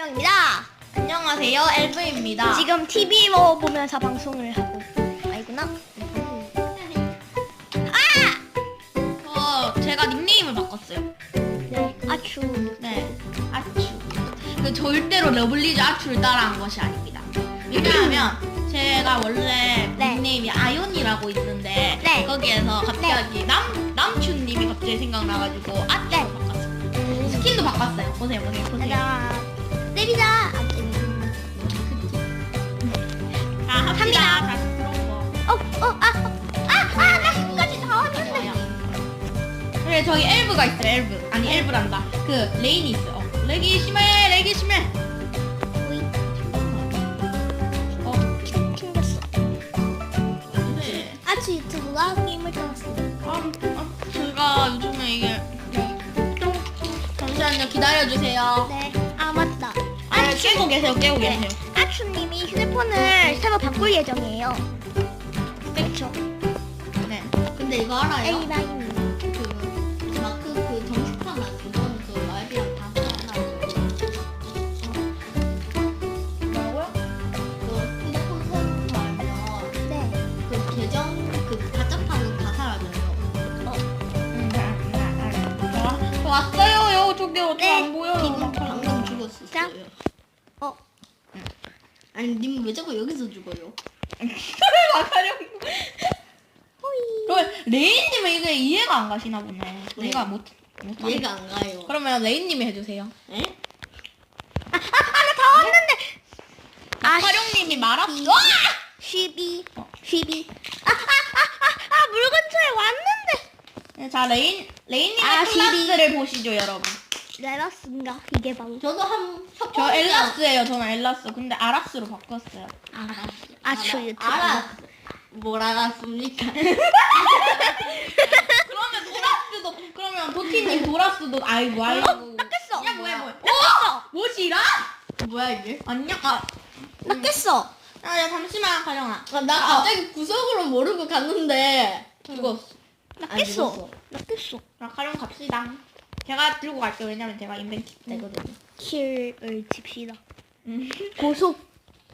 입니다. 안녕하세요, 엘브입니다. 지금 TV로 보면서 방송을 하고. 아니구나. 저 제가 닉네임을 바꿨어요. 네, 아추. 네, 아추. 그 절대로 러블리즈 아추를 따라한 것이 아닙니다. 왜냐하면 제가 원래 네. 닉네임이 아연이라고 있는데 네. 거기에서 갑자기 남 남춘님이 갑자기 생각나가지고 아추로 네. 바꿨어요. 스킨도 바꿨어요. 보세요, 보세요, 보세요. 짜잔. 때리자. 안 때리자. 자. 합니다. 자, 그런 거. 어, 어, 아, 아, 아, 나 끝까지 다 왔는데. 좋아요. 그래 저기 엘브가 있어요 엘브 아니 엘브란다 그 레인이 있어요 어, 렉이 심해 렉이 심해 오이, 어 튕겼어. 네. 아추 유튜브가 게임을 떠났습니다. 아, 아 제가 요즘에 이게 잠시만요 기다려주세요 네. 깨고 계세요 깨고 네. 계세요 아추님이 휴대폰을 새로 바꿀 예정이에요. 그렇죠. 네 근데 이거 알아요? A라인. 그 마크 그 정식판 아니고 저는 그 라이브랑 다 살아나요 뭐라고요? 그 휴대폰 새로 알면 네. 그 계정 그 가짜판은 다 사라져요. 어. 저 왔어요. 요 저기 어떻게 네. 안 보여 아니 님 왜 자꾸 여기서 죽어요? 막하려고. 그러면 레인님은 이게 이해가 안 가시나 보네. 우리가 못 못. 이해가 안 가요. 그러면 레인님이 해주세요. 에? 아, 나다 왔는데. 아, 화룡님이 말았어. 12, 어. 12. 아, 아, 아, 아, 아, 물 근처에 왔는데. 네, 자 레인 레인님의 아, 클라스를 보시죠, 여러분. 레라스인가? 이게 바로. 저도 한저첫 엘라스예요. 저는 엘라스. 근데 아라스로 바꿨어요. 알았어. 아추 알아- 유튜브. 알았어. 뭘 알았습니까? 그러면 도라스도 그러면 도티님 도라스도 아이고 아이고. 낚였어. 야 뭐야 뭐야. 낚였어. 뭐지라? 뭐야 이게? 안녕. 아, 낚였어. 아, 야 잠시만 가령아. 아, 나 갑자기 구석으로 모르고 갔는데 죽었어. 안 낚였어. 죽었어. 낚였어. 자 가령 갑시다. 제가 들고 갈게요. 왜냐면 제가 인벤트 되거든요. 킬을 칩시다. 음. 고속,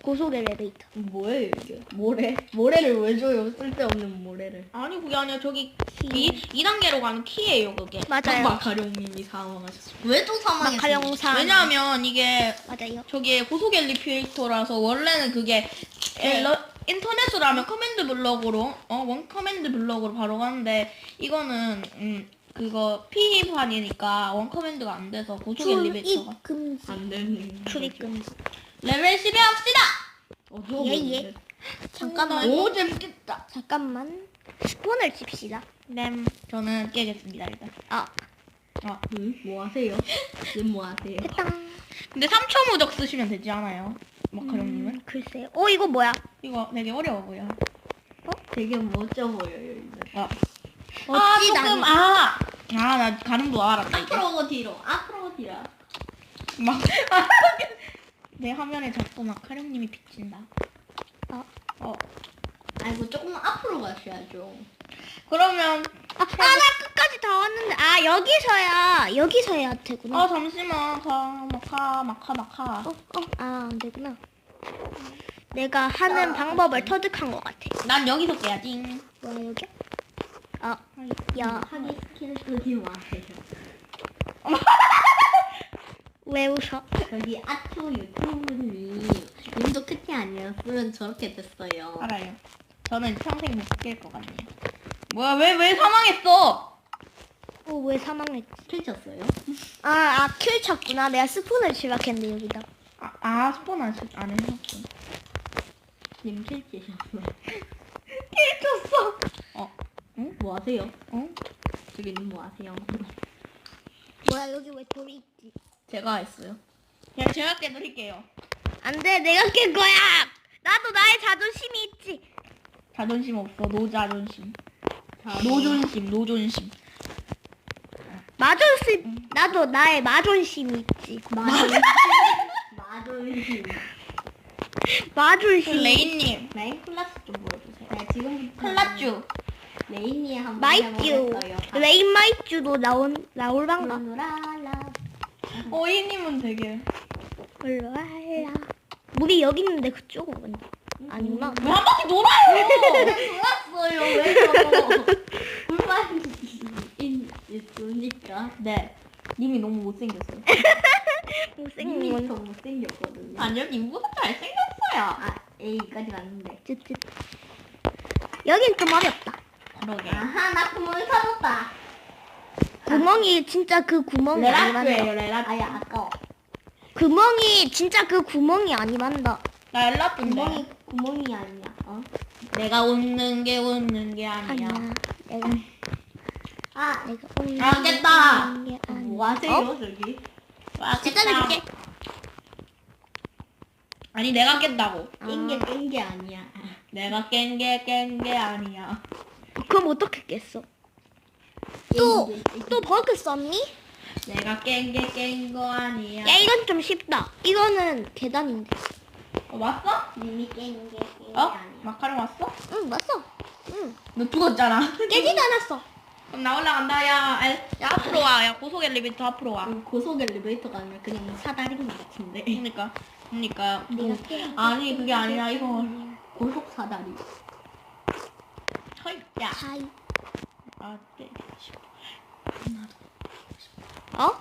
고속 엘리베이터. 뭐예요 이게? 모래? 모래를 왜 줘요? 쓸데없는 모래를. 아니 그게 아니라 저기 키 2단계로 가는 키예요 그게. 맞아요. 마카룡님이 사망하셨어. 왜또 사망했어요? 마카롱사. 왜냐면 이게 맞아요. 저기 고속 엘리베이터라서 원래는 그게 네. 엘러, 인터넷으로 하면 커맨드 블럭으로 어 원 커맨드 블럭으로 바로 가는데 이거는 음 그거 P판이니까 원 커맨드가 안 돼서 고속 엘리베이터가 출입 금지. 안 되는. 출입 금지. 레벨 10에 합시다. 어두워 예, 보이는데. 예. 잠깐만. 오 재밌겠다. 잠깐만. 스폰을 칩시다. 네, 저는 깨겠습니다 일단. 아, 어. 응? 뭐 하세요? 님뭐 하세요? 됐다. 근데 3초 무적 쓰시면 되지 않아요? 마카롱님은? 음, 글쎄요. 어, 이거 뭐야? 이거 되게 어려워 보여. 되게 멋져 보여요 이제. 어. 아 멋지다. 조금 아. 아나 가는 거 알았다 이제. 앞으로 뒤로 앞으로 뒤로. 막. 내 화면에 자꾸 마카롱님이 비친다. 어. 어. 아이고 조금만 앞으로 가셔야죠. 그러면 아, 아, 나 끝까지 다 왔는데. 아, 여기서야. 여기서 해야 되구나. 아 잠시만 자 마카 마카 마카. 어, 어, 아, 안 되구나. 내가 하는 방법을 터득한 것 같아. 난 여기서 깨야지. 뭐야, 여기? 아, 야, 하기 스킬 쓰지 마세요. 왜 웃어? 저기 아초 유튜브님 님도 끝이 아니었으면 저렇게 됐어요. 알아요. 저는 평생 못 깰 것 같네요. 뭐야 왜 왜 사망했어? 어, 왜 사망했지? 펼쳤어요? 아, 아, 킬 쳤구나. 내가 스폰을 지각했는데, 여기다. 아, 아 스폰 안, 했- 안 해놨어. 님 펼치셨어요. 쳤어. 어? 응? 뭐 하세요? 어? 저기 님뭐 하세요? 뭐야, 여기 왜 돌이 있지? 제가 했어요. 그냥 제가 깨드릴게요. 안 돼, 내가 깬 거야! 나도 나의 자존심이 있지. 자존심 없어. 노자존심. 자, 노존심. 노존심. 마존심, 나도 나의 마존심이 있지. 마존심. 마존심. 마존심. 레인님. 라인 클라스 좀 보여주세요. 네, 지금부터 클라쭈. 레인이 한번 마이쭈. 해보겠어요. 레인 마이쭈도 나온, 나올방가. 라라. 어이님은 되게 와라. 물이 여기 있는데 그쪽으로 간다. 아니구나. 왜 한 바퀴 돌아요? 좋았어요. 왜요? 불만이 있으니까. 네. 님이 너무 못생겼어요. 못생긴 님이 건. 더 못생겼거든요. 아니요, 님보다 잘생겼어요. 아, A까지 왔는데. 쯧쯧. 여긴 좀 어렵다. 그러게. 아하, 나 구멍 찾았다. 구멍이 진짜 그 구멍이 아니란다. 레라트. 아야, 아까워. 구멍이 진짜 그 구멍이 아니란다. 나 레라트인데. 구멍이, 구멍이 아니야. 어? 내가 웃는 게 웃는 게 아니야. 아니야. 내가 아, 내가 오늘 아, 깼다. 하는 게 아니야. 뭐 하세요, 어? 저기? 와, 진짜 깼다. 아니, 내가 깼다고. 깬게 깬 게 아니야. 내가 깬 게 깬 게 아니야. 그럼 어떻게 깼어? 또 또 버그 썼니? 내가 깬 게 깬 거 아니야. 야 이건 좀 쉽다. 이거는 계단인데. 어, 왔어? 님이 깬 게 깬 게 어? 아니야. 마카롱 왔어? 응 맞어. 응 너 죽었잖아. 깨지도 않았어. 그럼 나 올라간다. 야, 아, 야 앞으로 와. 야 고속 엘리베이터 앞으로 와. 음, 고속 엘리베이터가 아니라 그냥 사다리인 것 같은데. 그러니까, 그러니까. 깨- 아니 그게 아니라 이거. 고속 사다리. 헐야. 하이. 아, 네. 어?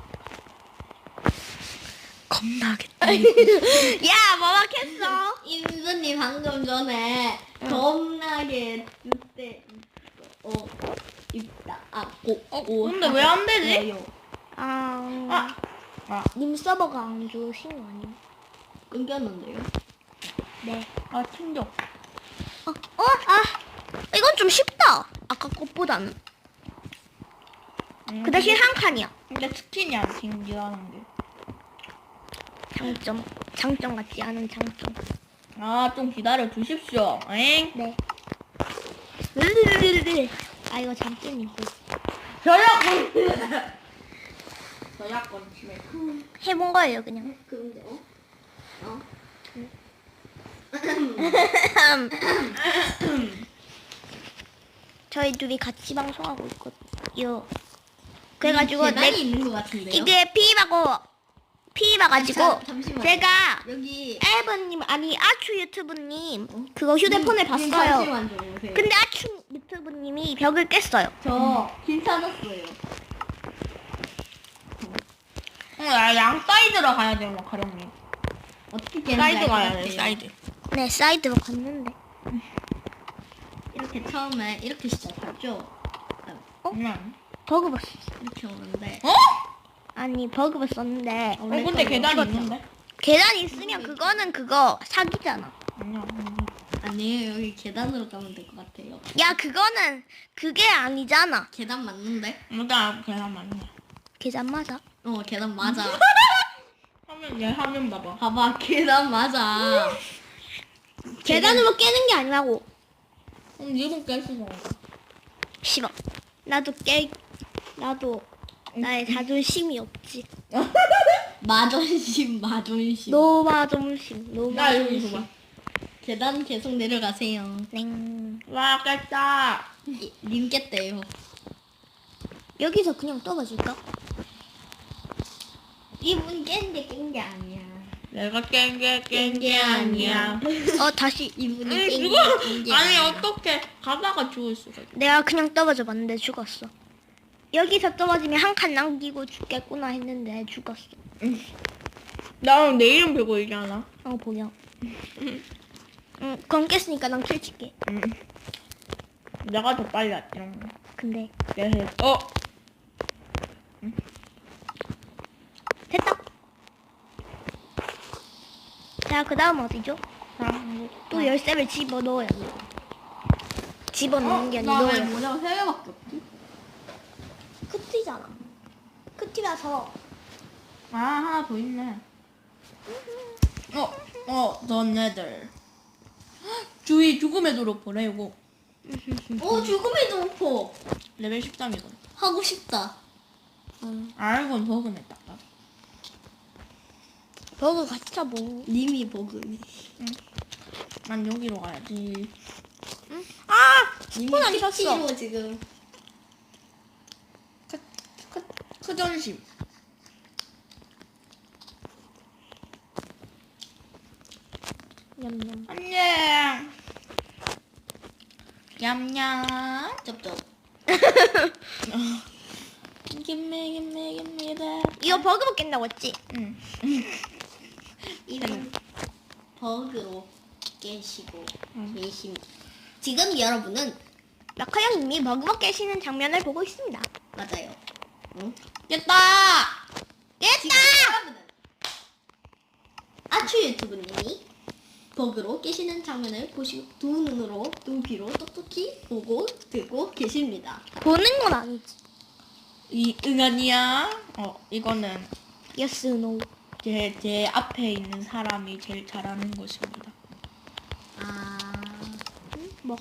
겁나겠다. 야 뭐막했어? 임수님 방금 전에 겁나게 그때 어 있다. 아, 고, 어, 근데 왜 안 되지? 아, 아, 아, 님 서버가 안 좋으신 거 아니야? 끊겼는데요? 네. 아, 튕겨. 어, 어, 아, 이건 좀 쉽다. 아까 것보다는. 음, 그 대신 한 칸이야. 근데 스킨이 안 튕겨하는 게. 장점. 장점 같지 않은 장점. 아, 좀 기다려 주십시오. 엥? 네. 르르르르르. 아 이거 장점이지. 저작권. 저작권 침해. 해본 거예요 그냥. 근데 어? 어? 저희 둘이 같이 방송하고 있거든요. 그래가지고 계단이 내 있는 것 같은데요? 이게 자, 잠시만요. 제가 여기 에버님 아니 아추 유튜브님 그거 휴대폰을 님, 봤어요. 잠시만 좀 오세요. 근데 아추 유튜브님이 벽을 깼어요. 저 괜찮았어요. 응, 야, 양 사이드로 가야 돼요, 마카롱님. 어떻게 깨는지 사이드 가야 돼. 사이드. 네 사이드로 갔는데. 이렇게 처음에 이렇게 시작하죠. 어? 그냥. 버그 봤어. 이렇게 오는데 어? 아니 버그 봤었는데 어, 근데 계단이. 있는데? 계단 있으면 그거는 그거 사기잖아. 아니야. 아니에요 여기 계단으로 가면 될 것 같아요. 야 그거는 그게 아니잖아. 계단 맞는데? 일단 계단 맞네. 계단 맞아. 어 계단 맞아. 화면, 얘 화면 봐봐. 봐봐 계단 맞아. 계단으로 깨는 게 아니라고. 응, 일본 깰수 있어. 싫어. 나도 깨. 나도 나의 자존심이 없지. 마존심 마존심. 노마 점심. 노마 나 여기 점심. 줘봐. 계단 계속 내려가세요. 냉. 와, 깼다. 이- 님 깼대요. 여기서 그냥 떨어질까? 이분 깬게 깬게 아니야. 내가 깬게 깬게 아니야. 어 다시. 이분이 깬게 죽어! 깬게 아니, 아니야. 어떻게 가다가 죽을 수가 있어. 내가 그냥 떨어져 봤는데 죽었어. 여기서 떨어지면 한 칸 남기고 죽겠구나 했는데 죽었어. 나는 내 이름 배고 있잖아. 어 보여. 응, 그럼 깼으니까 난 킬칠게. 응. 내가 더 빨리 왔지. 근데 그래서, 어? 됐다. 자, 그 다음 어디죠? 아, 또 열쇠를 집어 넣어야 돼. 집어 넣는 게 아니라 나왜 넣어야 돼. 모자가 세 개밖에 없지? 크티잖아. 크티라서 아, 하나 더 있네. 어, 어, 너네들. 주위 죽음의 도로 보내, 이거. 오 죽음의 동포 레벨 13이거든. 하고 싶다. 아, 이건 버그네, 딱. 봐도. 버그 가짜 뭐. 님이 버그. 난 여기로 가야지. 아! 님이 스폰 안 샀어. PC로 지금 크, 크, 크전심. 냠냠. 안녕. 냠냠. 쩝쩝. 김미 김미 김미다. 이거 버그 먹겠다고 했지? 응. 이런 버그로 깨시고 음. 계십니다. 지금 여러분은 라카 형님이 버그 먹 깨시는 장면을 보고 있습니다. 맞아요. 응? 됐다. 지금 여러분은 아추 유튜브님이 버그로 깨시는 장면을 보시고 두 눈으로 두 귀로 똑똑히 보고 듣고 계십니다. 보는 건 아니지. 이 응아니야. 어 이거는 Yes, no. 제, 제 앞에 있는 사람이 제일 잘하는 것입니다. 아, 응? 뭐?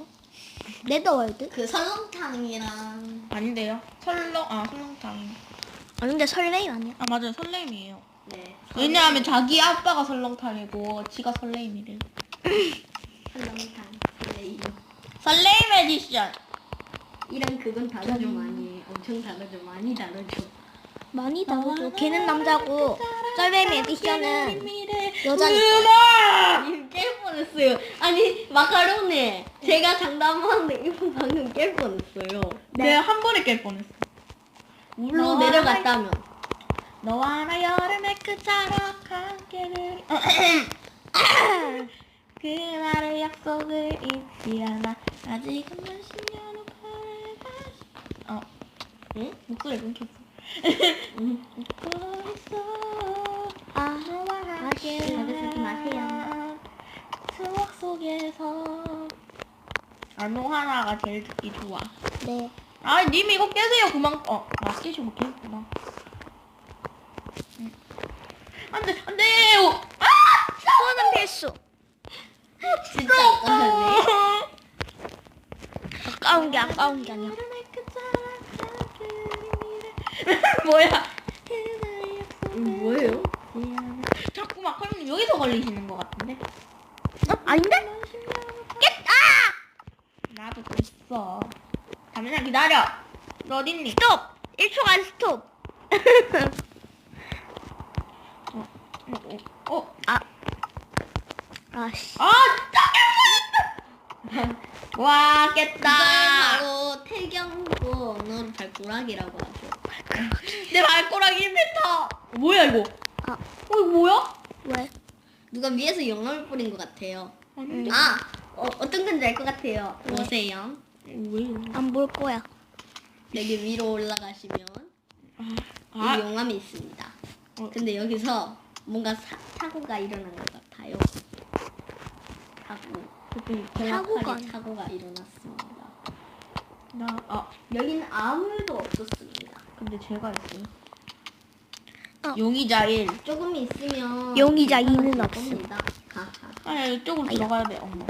네더월드? 그 설렁탕이랑 아닌데요? 설렁 아 설렁탕. 아닌데 설레임 아니야? 아 맞아요 설레임이에요. 네. 왜냐하면 자기 아빠가 설렁탕이고 지가 설레임이래. 설렁탕 플레이. 설레임 에디션. 이랑 그건 다르죠 많이. 엄청 다르죠 많이 다르죠. 많이 다르죠. 걔는 남자고 설레임 에디션은 여자니까. 님 깰 뻔했어요. 아니 마카로니 제가 장담하는데 이분 방금 깰 뻔했어요. 내가 한 번에 깰 뻔했어. 물로 너와 내려갔다면 너와 나 여름의 끝자락 함께를 그날의 약속을 잊지 않아 아직은 몇 십 년 후를 다시 어 응? 목소리 끊겼어 아. 자주 쓰지 마세요. 추억 속에서 하나가 제일 듣기 좋아 네. 아, 님 이거 깨세요. 그만. 어, 아, 깨시고 깨구나. 응. 안 돼, 안 돼. 오. 아! 소원은 필수. 진짜. 아까운 게 아까운 게 아니야. 뭐야? 음, 뭐예요? 자꾸 마카로님 여기서 걸리시는 것 같은데? 어? 아닌데? 깼다! 나도 그랬어. 잠시만 기다려. 너 어딨니? 스톱! 1초간 스톱! 어, 어, 어. 아. 아씨. 아, 깼다! 와, 깼다. 발꾸락이라고 하죠. 내 발가락 1m. 뭐야, 이거? 아, 어, 이거 뭐야? 왜? 누가 위에서 영감을 뿌린 것 같아요. 아닌데? 아, 어, 어떤 건지 알 것 같아요. 네. 보세요. 왜? 안 볼 거야. 여기 위로 올라가시면 아, 여기 용암이 있습니다. 어. 근데 여기서 뭔가 사, 사고가 일어난 것 같아요. 사고. 조금 사고가 사고가 일어났습니다. 나, 아, 여기는 아무 일도 없었습니다. 근데 제가 있어요. 어. 용의자 1. 조금 있으면 용의자 이는 없음. 겁니다. 하하. 아니, 이쪽으로 아야. 들어가야 돼, 엄마.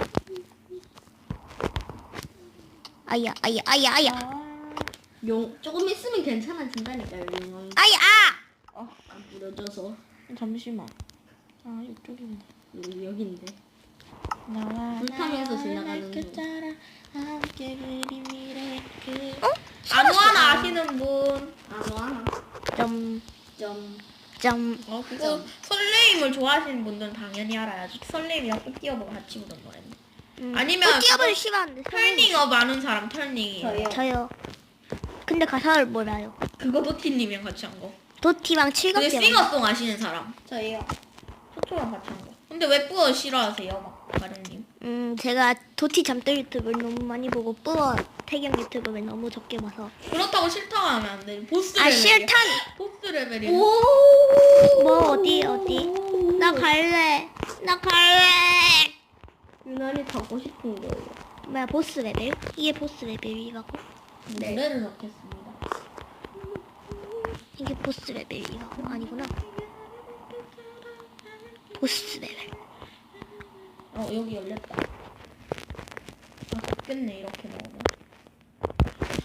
아야, 아야, 아야, 아야. 아, 용 조금 있으면 괜찮아진다니까요. 용암 아야, 아! 어, 안 부러져서 잠시만. 아, 이쪽인데. 여기, 여기인데. 나와 불 타면서 나와 지나가는 그 함께 미래 그 어? 안무 살았어. 하나 아시는 분? 아마 점, 좀 점. 어 그거 설레임을 좋아하시는 분들은 당연히 알아야지 설레임이랑 꽃기어버 같이 부른 노래인데 음. 아니면 꽃기업을 그거 싫어하는데. 털닝업 아는 사람 털닝이 저요. 저요. 근데 가사를 몰라요. 그거 도티님이랑 같이 한거 도티랑 그게 칠갑지. 싱어송 아시는 사람 저요. 초초랑 같이 한거 근데 왜 뿌어 싫어하세요 막 가령님 음, 제가 도티 잠들 유튜브를 너무 많이 보고 뿌어 태경 유튜브를 너무 적게 봐서. 그렇다고 싫다고 하면 안 돼 보스 아, 레벨이야 싫다니. 보스 레벨이야 오. 뭐, 어디, 어디? 나 갈래. 나 갈래. 유난히 가고 싶은 거예요. 뭐야, 보스 레벨? 이게 보스 레벨이라고? 네. 노래를 넣겠습니다 이게 보스 레벨이라고? 아니구나. 보스 레벨. 어 여기 열렸다. 아 좋겠네 이렇게 넣으면.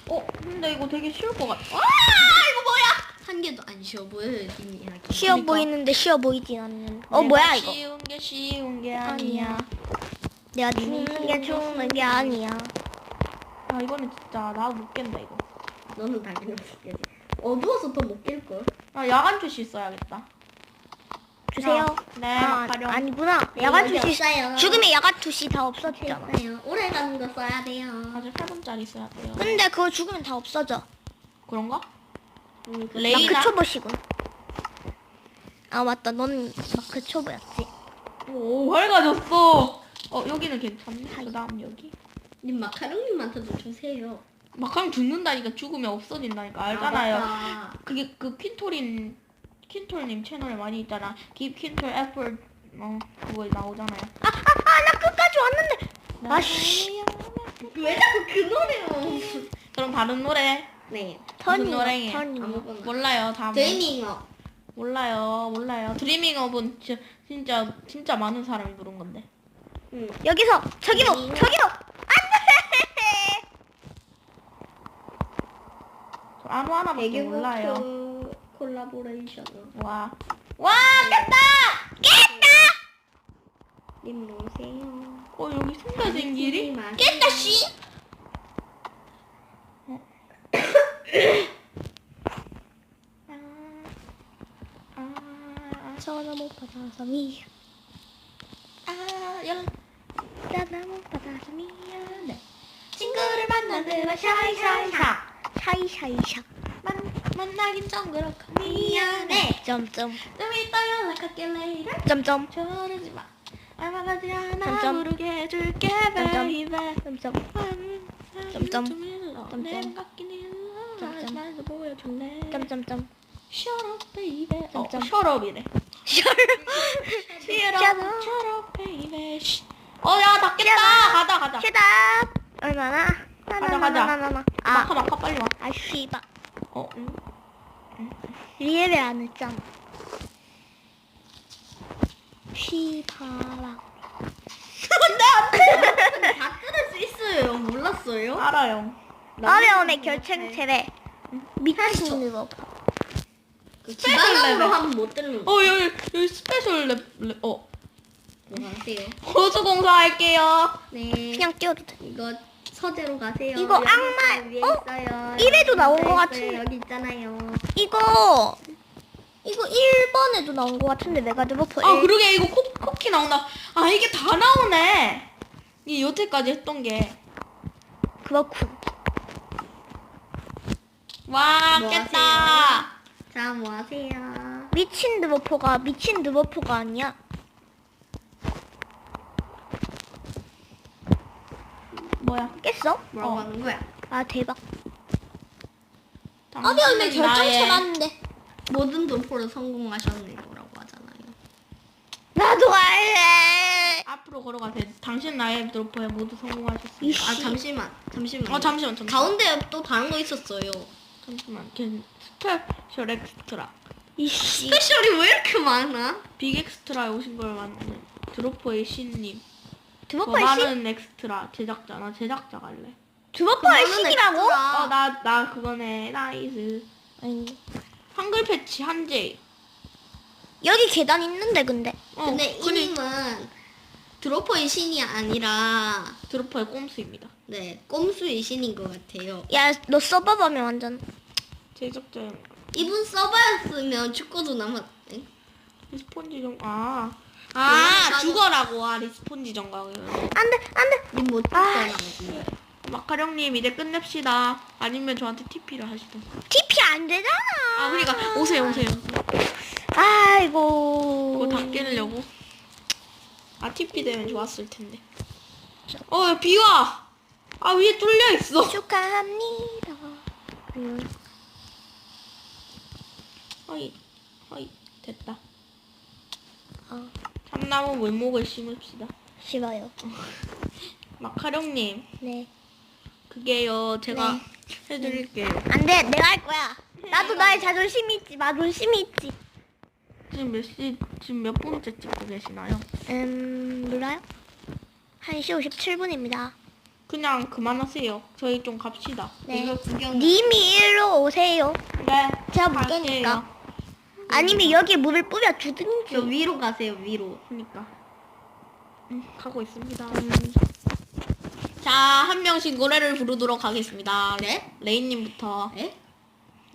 어 근데 이거 되게 쉬울 것 같아. 아 이거 뭐야? 한 개도 안 쉬워 보여요, 님 이야기. 쉬워 그러니까. 보이는데 쉬워 보이진 않는. 어, 내가 뭐야, 이거? 쉬운 게 쉬운 게 아니야. 내가 죽는 게 죽는 게 아니야. 아 이거는 진짜 나도 못 깬다 이거. 너는 당연히 못 깨지. 어두워서 더 못 깰 걸. 아 야간 투시 써야겠다. 보세요. 네, 아, 마카롱. 아니구나. 네, 야간 여기 투시. 없어요. 죽음의 야간 투시 다 없어졌잖아. 됐어요. 오래 가는 거 써야 돼요. 아주 8분짜리 써야 돼요. 근데 그거 죽으면 다 없어져. 그런가? 그러니까 레이나? 마크 초보시군. 아 맞다. 넌 마크 초보였지. 오, 밝아졌어. 어, 여기는 괜찮네. 그 다음 여기. 님 마카롱님한테도 주세요. 마카롱 죽는다니까 죽으면 없어진다니까 알잖아요. 아, 맞다. 그게 그 퀸톨인 퀸톨님 채널에 많이 있잖아. 기 퀸톨 애플 어 그거 나오잖아요. 아, 아, 아, 나 끝까지 왔는데. 아씨. 왜 자꾸 그 노래만? 그럼 다른 노래 네. 턴이 노래예요? 턴이. 아무거나. 몰라요. 다음 드이밍어. 몰라요. 몰라요. 드리밍 업은 지- 진짜 진짜 많은 사람이 부른 건데. 응. 여기서 저기로 음. 저기로 안돼. 저 아무 하나밖에 몰라요. 배경부터 콜라보레이션. 와. 와 깼다. 깼다. 님 오세요. 어 여기 숨겨진 길이? 깼다 씨. 아, 아, 아, 전화 못 받아서 미안. 아, 연 전화 못 받아서 미안해. 친구를 만나느라 샤이샤이샤. 샤이샤이샤. 만 만나긴 좀 그렇고 미안해. 점점 좀 이따 연락할게 later. 점점 저러지 마. 지나 점점. 부르게 해줄게 점점. baby. 점점 점점. 점점. 내 같긴 일러. 점점. 나도 보여줄래. 점점점. Shut up baby. 어, 점점. shut up이래. Shut up. Shut up baby. 쉿. 어, 야, 닫겠다. 가자, 가자. 쉐답 얼마나? 가자, 가자. 나나나나나나. 아, 마카, 마카, 빨리 와. 아 씨바. 어, 응. 리에베 안 했잖아. 휘파람. 다 끊을 수 있어요. 몰랐어요? 알아요. 어려움의 결정체래. 미친 누버. 그 기반음으로 레벨. 하면 못 듣는 거. 어, 여기, 여기 스페셜 랩, 랩 어. 뭐 하세요? 호수 공사 할게요. 네. 그냥 띄워도 돼. 이거 서재로 가세요. 이거 여기 악마- 있어요, 위에 어? 있어요. 입에도 여기 나온 있어요, 것 같은데. 여기 있잖아요. 이거 이거 1번에도 나온 것 같은데 메가 드버퍼 아, 1. 그러게, 이거 코, 쿠키 나온다. 아, 이게 다 나오네. 이 여태까지 했던 게. 그렇군. 와, 뭐 깼다. 자, 뭐 하세요? 미친 드버퍼가 미친 드버퍼가 아니야. 뭐야? 깼어? 뭐라고 어. 하는 거야? 아 대박. 당신은 나의 났는데. 모든 돌포를 성공하셨네 거라고 하잖아요. 나도 알래. 앞으로 걸어가세요. 당신 나의 드로퍼에 모두 성공하셨습니다. 아 잠시만, 잠시만. 어 잠시만 잠시만. 가운데 또 다른 거 있었어요. 잠시만. 걔 스페셜 엑스트라. 이씨. 스페셜이 왜 이렇게 많아? 빅 엑스트라에 오신 걸 맞는 드로퍼의 신님. 더 드버퍼의 신 많은 엑스트라 제작자. 나 제작자 갈래. 드버퍼의 많은 신이라고? 엑스트라. 어 나 나 그거네. 나이스. 아니 한글 패치 한제. 여기 계단 있는데 근데. 어, 근데 이 근데 님은 드로퍼의 신이 아니라 드로퍼의 꼼수입니다. 네 꼼수의 신인 것 같아요. 야 너 서버하면 완전. 제작자 이분 서버였으면 축구도 남았. 네? 리스폰지 정 아. 네, 아. 죽어라고. 아, 리스폰지 정각. 안돼 안돼. 님못 아, 죽잖아요. 마카령님 이제 끝냅시다. 아니면 저한테 TP를 하시던. TP 안 되잖아. 아, 그러니까 오세요, 오세요. 아이고. 그거 다 깨려고. 아, TP 되면 좋았을 텐데. 어, 야, 비 와. 아, 위에 뚫려 있어. 축하합니다. 음, 어이, 어이, 됐다. 어, 참나무 물목을 심읍시다. 싫어요. 마카령님, 네. 그게요, 제가 해드릴게요. 안 돼 내가 할 거야. 나도 나의 자존심이 있지. 자존심이 있지. 지금 몇 시, 지금 몇 분째 찍고 계시나요? 음 몰라요? 1시 57분입니다. 그냥 그만하세요. 저희 좀 갑시다. 네. 이거 구경. 님이 일로 오세요. 네. 제가 갈게요. 물게니까. 아니면 여기 물을 뿌려 주든지. 저 위로 가세요 위로. 그니까. 음, 가고 있습니다. 자, 한 명씩 노래를 부르도록 하겠습니다. 네? 레인님부터. 네?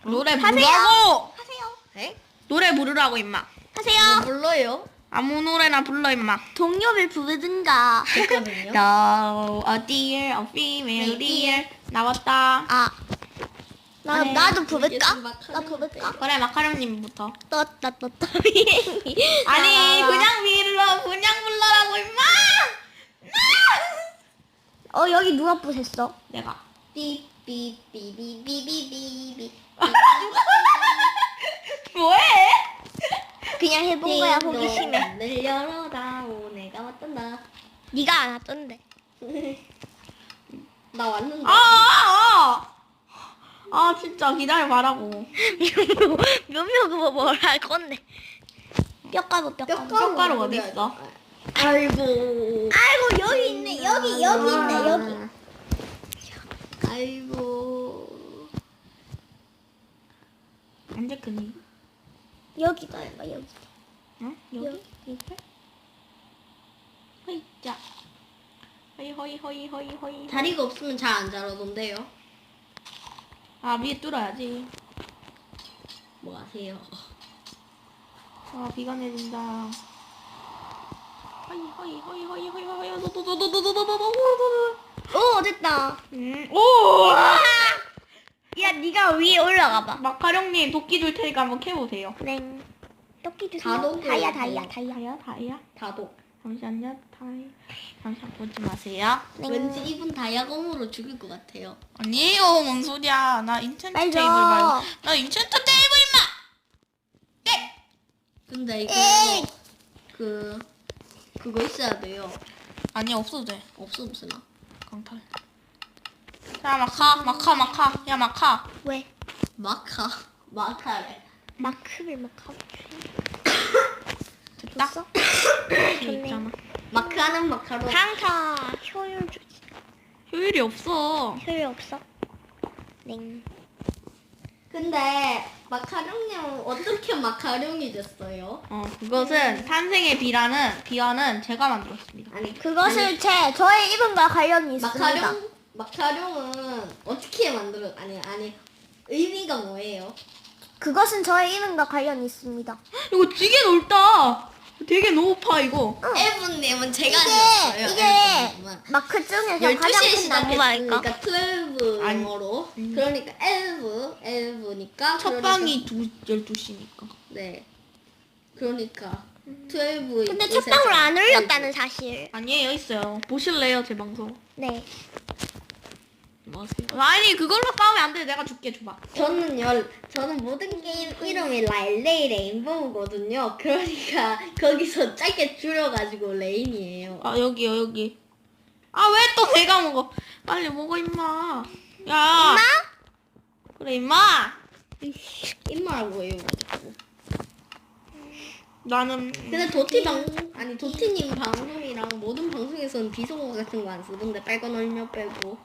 노래 하세요. 부르라고! 하세요. 네? 노래 부르라고, 임마. 하세요. 불러요? 아무 노래나 불러 임마. 동요를 부르든가. 됐거든요. No, a deer, a female deer. 나왔다. 아. 나, 네. 나도 부를까? 나 부를까? 그래 마카롱님부터. 떴다 떴다 비행기. 아니 아. 그냥 불러 그냥 불러라고 임마. 어 여기 누가 부쉈어? 내가. 삐삐삐삐삐삐삐삐. 뭐해? 그냥 해본 거야 호기심에. 늘 열어다오 내가 왔단다. 네가 안 왔던데. 나 왔는데. 아, 아, 아. 아 진짜 기다려 봐라고. 묘묘 묘묘 그거 뭘할 건데. 뼈가루 뼈가루. 뼈가루 어디 있어? 아이고. 아이고 여기 있네 여기 여기 있네 여기. 아이고. 언제 크니? 여기다 해봐 여기. 응? 여기? 옆에? 허이 자. 허이 허이 허이 허이 허이. 다리가 없으면 잘 안 자라던데요. 아 위에 뚫어야지. 뭐 하세요? 아 비가 내린다. 허이 허이 허이 허이 허이 허이 도도도도도도도도도도. 오 됐다. 음, 오! 야 네가 위에 올라가 봐. 마카롱님 도끼 줄 테니까 한번 캐보세요. 네. 토끼 주세요. 다독을 다이아 뭐. 다이아 다이아. 다이아 다이아. 다도. 잠시만요. 다이. 잠시만 보지 마세요. 네. 왠지 이분 다이아검으로 죽일 것 같아요. 아니에요, 뭔 소리야. 나 인챈트 빨리 테이블 줘. 말고. 나 인챈트 테이블 임마. 네. 근데 이거 에이. 그 그거 있어야 돼요. 아니 없어도 돼. 없어 없으나. 강탈. 자 마카 마카 마카. 야 마카. 왜? 마카 마카래. 마크를 막 하고. 됐다. 여기 있잖아. 마카는 마카로. 강타 효율 주지. 효율이 없어. 효율 없어? 네. 근데 마카룡님은 어떻게 마카룡이 됐어요? 어 그것은 탄생의 비라는 비화는 제가 만들었습니다. 아니 그것을 제 저의 이름과 관련이 있습니다. 마카룡은 어떻게 만들어? 아니 아니 의미가 뭐예요? 그것은 저의 이름과 관련이 있습니다. 이거 되게 넓다. 되게 높아 이거. 에브님은 제가 이게. 이게 마크 중에서 가장 12시에 큰 나무라니까. 시작했으니까 12영어로 아니, 음. 그러니까 엘브 엘브니까 첫 방이 두 12시니까. 네 그러니까 12 근데 첫 방울 안 올렸다는 사실. 아니에요 있어요. 보실래요 제 방송? 네. 뭐하세요? 아니 그걸로 싸우면 안 돼. 내가 줄게 줘봐. 저는 열 저는 모든 게임 이름이 라일레이 레인보우거든요. 그러니까 거기서 짧게 줄여가지고 레인이에요. 아 여기요 여기. 아 왜 또 내가 먹어? 빨리 먹어 임마. 야. 엄마? 그래 임마. 입마라고 해요. 나는 근데 도티 방 아니 도티님 방송이랑 모든 방송에서는 비속어 같은 거 안 쓰던데 빨간 얼며 빼고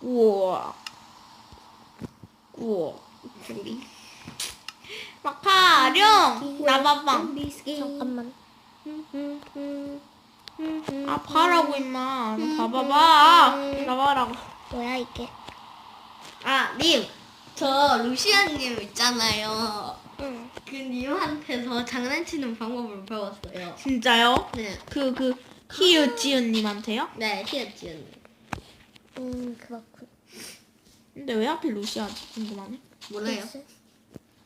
우와. 우와. 준비. 마카룡 나봐봐. 잠깐만. 아 봐라고 임마. 나 봐봐봐. 나봐라고. 뭐야 이게? 아 님. 저 루시안님 있잖아요. 응. 그 님한테서 장난치는 방법을 배웠어요. 진짜요? 네. 그그 키우지은님한테요? 네, 히어지은. 음 그렇군. 근데 왜 하필 루시아지 궁금하네. 몰라요. 글쎄.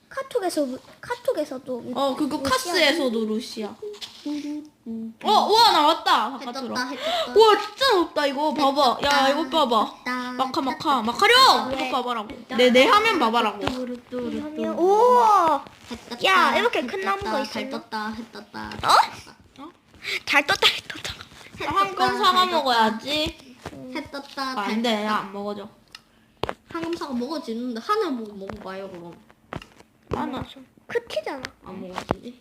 카톡에서 카톡에서도 어 그거 루시아. 카스에서도 루시아. 어 우와 나왔다 바깥으로. 했었다, 했었다. 우와 진짜 높다 이거 봐봐. 야 이거 봐봐. 마카 마카 마카룡 왜? 이거 봐봐라고. 내 내 화면 봐봐라고. 뚜루뚜루. 하면 오! 했었다, 야, 이렇게 큰 나무가 했었다, 있었나? 했었다, 했었다. 어? 어? 달 떴다 달 떴다. 한 건 사과 먹어야지. 했었다. 아, 안 돼. 안 먹어줘. 황금 사과 먹어지는데 하늘 보고 먹어봐요 그럼. 하나. 크티잖아. 안 먹어지지?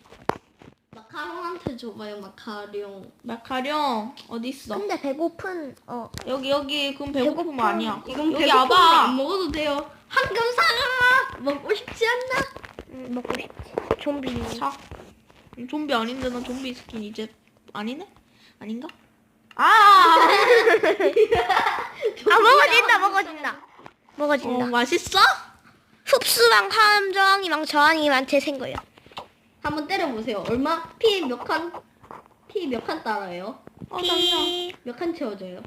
마카롱한테 줘봐요 마카롱. 마카룡 어디 있어? 근데 배고픈 어 여기 여기 그럼 배고프면 배고파. 아니야. 이건 여기 배고프면 안 와봐. 먹어도 돼요. 황금 사과 먹고 싶지 않나? 음, 먹고 싶지. 좀비. 자. 음, 좀비 아닌데 나 좀비 스킨 이제 아니네? 아닌가? 아! 아 먹어진다 먹어진다. 먹어진다. 어, 맛있어? 흡수랑 함정이랑 저항이한테 생겨요. 한번 때려보세요. 얼마? 피 몇 칸? 피 몇 칸 따라요? 어. 피, 몇 칸 채워줘요?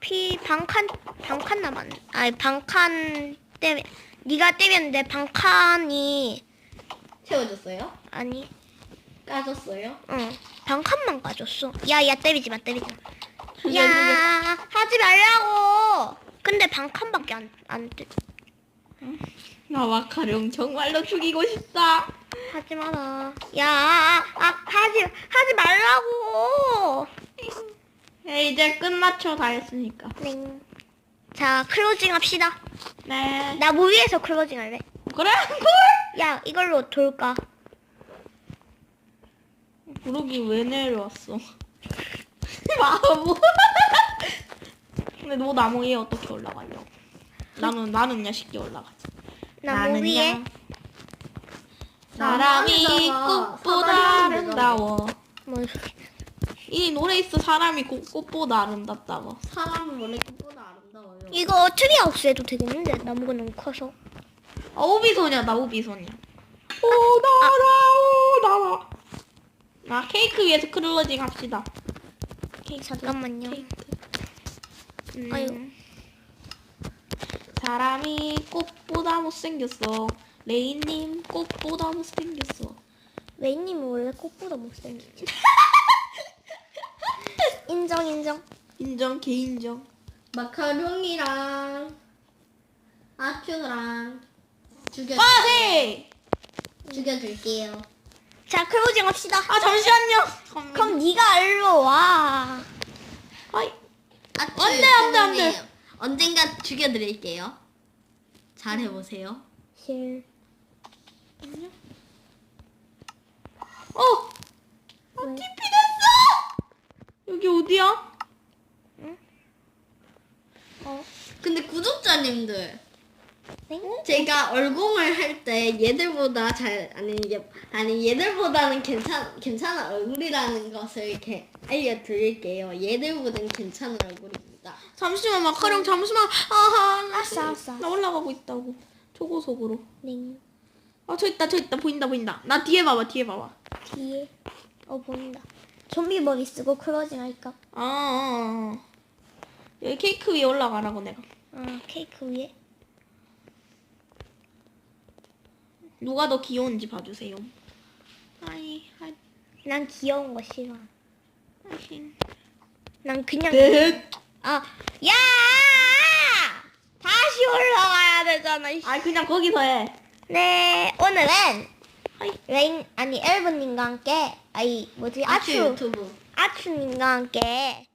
피 반칸, 반칸 남았, 아니, 반칸 때문에, 네가 때렸는데 반칸이, 채워줬어요? 아니, 까졌어요? 응, 반칸만 가졌어. 야, 야, 때리지 마, 때리지 마. 야, 하지 말라고. 근데 반 칸밖에 안, 안 돼. 나 마카룡 정말로 죽이고 싶다. 하지 마라. 야, 아, 아, 하지, 하지 말라고. 네, 이제 끝났죠. 다 했으니까. 네. 자, 클로징 합시다. 네. 나 무위에서 클로징 할래. 그래? 콜! 야, 이걸로 돌까? 부르기 왜 내려왔어? 바보. 근데 너 나무 위에 어떻게 올라가냐? 나는 나는 그냥 쉽게 올라가지. 나 무위에. 나는야. 사람이 나무에다가 꽃보다 사다리 아름다워. 이 노래 있어 사람이 꽃- 꽃보다 아름답다고. 사람은 원래 꽃보다 아름다워요. 이거 트리 하우스 해도 되겠는데 나무가 너무 커서. 아 오비손이야 나 오비손이야. 오 나라 오 나라. 나 케이크 위에서 클로징 합시다. 케이크 잠깐만요. 케이크. 음, 아유. 사람이 꽃보다 못생겼어. 레이님 꽃보다 못생겼어. 웨이님은 원래 꽃보다 못생기지. 인정 인정. 인정 개인정. 마카롱이랑 아큐랑 죽여 빠세. 죽여줄게요. 자 클로징 합시다. 아 잠시만요. 그럼 네가 일로 와. 아이 아큐 안 돼, 안 돼, 안 돼. 언젠가 죽여드릴게요. 잘 해보세요. 실. 어 왜? TP 됐어. 여기 어디야? 어? 근데 구독자님들 네? 제가 얼공을 할 때 얘들보다 잘 아니 얘 아니 얘들보다는 괜찮 괜찮은 얼굴이라는 것을 이렇게 알려드릴게요. 얘들보다는 괜찮은 얼굴입니다. 잠시만 마카롱 잠시만. 아하. 나 아싸, 아싸. 나 올라가고 있다고. 초고속으로. 네. 아 저 있다 저 있다 보인다 보인다. 나 뒤에 봐봐 뒤에 봐봐. 뒤에. 어 보인다. 좀비 머리 쓰고 클로징 할까? 아, 아, 아. 여기 케이크 위에 올라가라고 내가. 아 케이크 위에. 누가 더 귀여운지 봐주세요. 아이, 아이, 난 귀여운 거 싫어. 아이. 난 그냥. 넷. 아, 야! 다시 올라가야 되잖아. 아이 그냥 거기서 해. 네, 오늘은. 레인 아니 엘브님과 함께 아이 뭐지 아큐 아추 유튜브. 아추님과 함께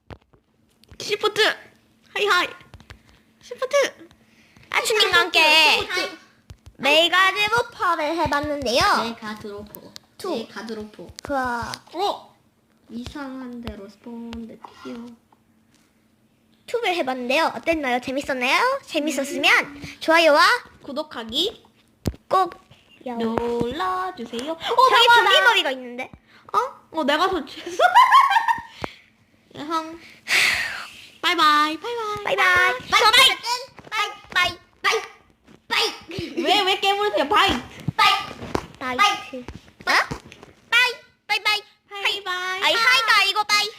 시프트. 하이 하이. 시프트. 아추님과 함께 메가드로퍼를 해봤는데요. 네 가드로포. 투. 네 가드로포. 그 어. 이상한 대로 스폰데 튀어. 튜브를 해봤는데요. 어땠나요? 재밌었나요? 재밌었으면 좋아요와 구독하기 꼭 야, 눌러주세요. 어 저기 봐봐, 좀비 나- 머리가 있는데. 어? 어 내가 설치했어. 형. 바이바이 바이바이. 바이바이. 바이바이. 빠이. 왜, 왜 깨물으세요? 바이. 빠이. 나이트. 빠이. 빠이. 빠이. 빠이. 하이, 바이. 아이, 하이가 이거 빠이.